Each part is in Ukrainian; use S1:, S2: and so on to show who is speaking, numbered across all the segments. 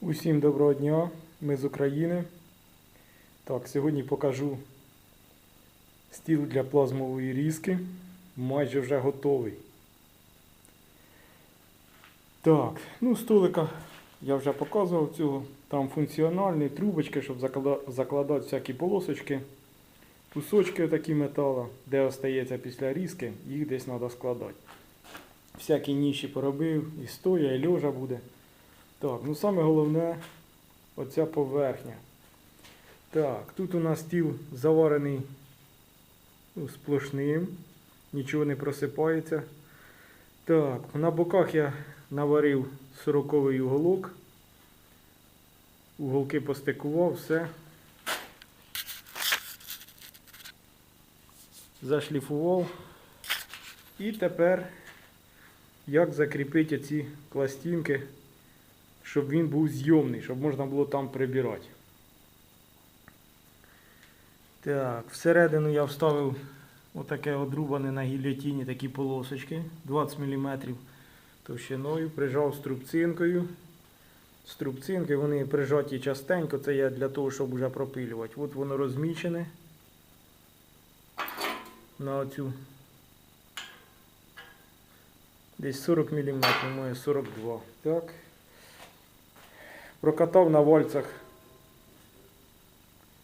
S1: Усім доброго дня, ми з України. Так, сьогодні покажу стіл для плазмової різки. Майже вже готовий. Так, ну столика я вже показував цього. Там функціональні трубочки, щоб закладати всякі полосочки, кусочки такі метала, де остається після різки, їх десь треба складати. Всякі ніші поробив, і стоя, і льожа буде. Так, ну саме головне оця поверхня. Так, тут у нас стіл заварений ну, сплошним, нічого не просипається. Так, на боках я наварив 40 уголок. Уголки постикував, все. Зашліфував. І тепер як закріпити ці пластинки щоб він був зйомний, щоб можна було там прибирати. Так, всередину я вставив отаке одрубане на гільотіні такі полосочки 20 мм товщиною, прижав струбцинкою. Струбцинки вони прижаті частенько, це я для того, щоб вже пропилювати. От воно розмічене на оцю десь 40 мм, моє 42. Так прокатав на вальцах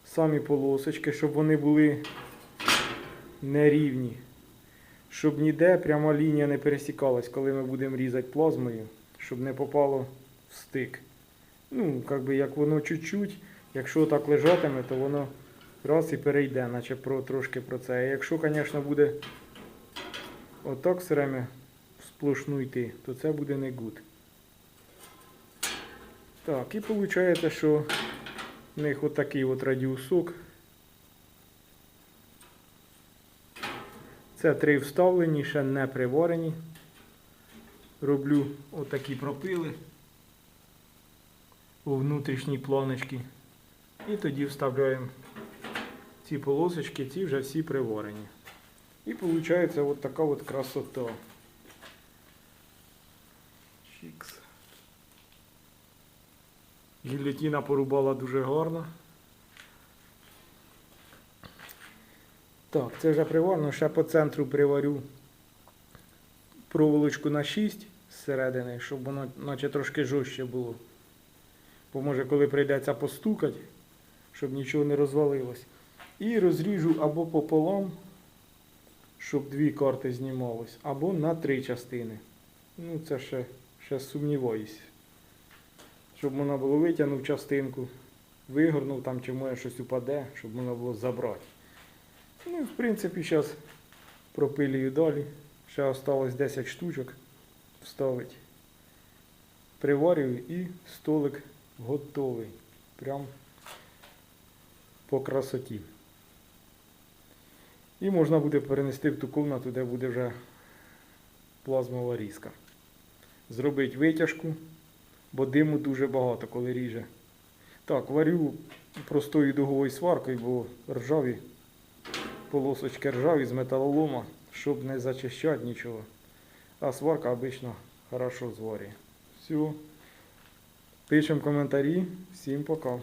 S1: самі полосочки, щоб вони були нерівні. Щоб ніде пряма лінія не пересікалась, коли ми будемо різати плазмою, щоб не попало в стик. Ну, як би як воно чуть-чуть, якщо так лежатиме, то воно раз і перейде, наче про, трошки про це. А якщо, звісно, буде отак все время сплошну йти, то це буде не гуд. Так, і виходить, що в них отакий от радіусок. Це три вставлені, ще не приварені. Роблю отакі пропили у внутрішній планочці. І тоді вставляємо ці полосочки, ці вже всі приварені. І виходить от така от красота. Гіллятіна порубала дуже гарно. Так, це вже приварно, ще по центру приварю проволочку на 6 зсередини, щоб воно наче трошки жорстче було. Бо може коли прийдеться постукати, щоб нічого не розвалилось. І розріжу або пополам, щоб дві карти знімались, або на три частини. Ну, це ще, ще сумніваюсь щоб можна було витягнув частинку, вигорнув там, чи моє щось упаде, щоб можна було забрати. Ну в принципі зараз пропилюю далі. Ще осталось 10 штучок вставити. Приварюю і столик готовий. Прям по красоті. І можна буде перенести в ту кімнату, де буде вже плазмова різка. Зробити витяжку бо диму дуже багато, коли ріже. Так, варю простою дуговою сваркою, бо ржаві полосочки ржаві з металолома, щоб не зачищати нічого. А сварка обично хорошо зварює. Все. Пишемо коментарі. Всім пока.